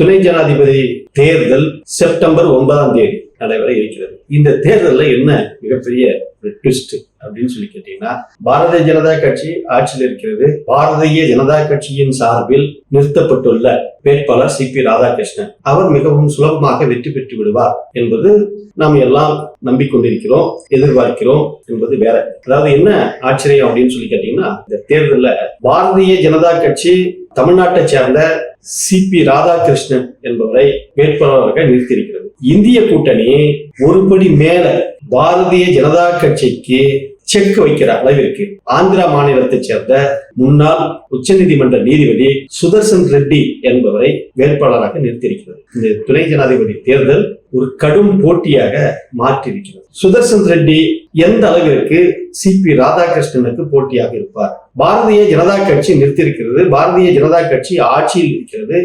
துணை ஜனாதிபதி தேர்தல் செப்டம்பர் ஒன்பதாம் தேதி நடைபெற இருக்கிறது. இந்த தேர்தலில் என்ன மிகப்பெரிய ட்விஸ்ட் அப்படின்னு சொல்லி கேட்டீங்கன்னா பாரதிய ஜனதா கட்சி ஆட்சியில் இருக்கிறது. பாரதிய ஜனதா கட்சியின் சார்பில் நிறுத்தப்பட்டுள்ள வேட்பாளர் சி பி ராதாகிருஷ்ணன். அவர் மிகவும் சுலபமாக வெற்றி பெற்று விடுவார் என்பது நாம் எல்லாம் நம்பிக்கொண்டிருக்கிறோம் எதிர்பார்க்கிறோம் என்பது வேற. அதாவது என்ன ஆச்சரியம் அப்படின்னு சொல்லி கேட்டீங்கன்னா இந்த தேர்தலில் பாரதிய ஜனதா கட்சி தமிழ்நாட்டை சேர்ந்த சி பி ராதாகிருஷ்ணன் என்பவரை வேட்பாளராக நிறுத்தியிருக்கிறது. இந்திய கூட்டணி ஒருபடி மேல பாரதிய ஜனதா கட்சிக்கு செக் வைக்கிற அளவிற்கு ஆந்திரா மாநிலத்தைச் சேர்ந்த முன்னாள் உச்சநீதிமன்ற நீதிபதி சுதர்சன் ரெட்டி என்பவரை வேட்பாளராக நிறுத்தியிருக்கிறது. இந்த துணை ஜனாதிபதி தேர்தல் ஒரு கடும் போட்டியாக மாற்றியிருக்கிறது. சுதர்சன் ரெட்டி எந்த அளவிற்கு சி பி ராதாகிருஷ்ணனுக்கு போட்டியாக இருப்பார். பாரதிய ஜனதா கட்சி நிறுத்தியிருக்கிறது. பாரதிய ஜனதா கட்சி ஆட்சியில் இருக்கிறது.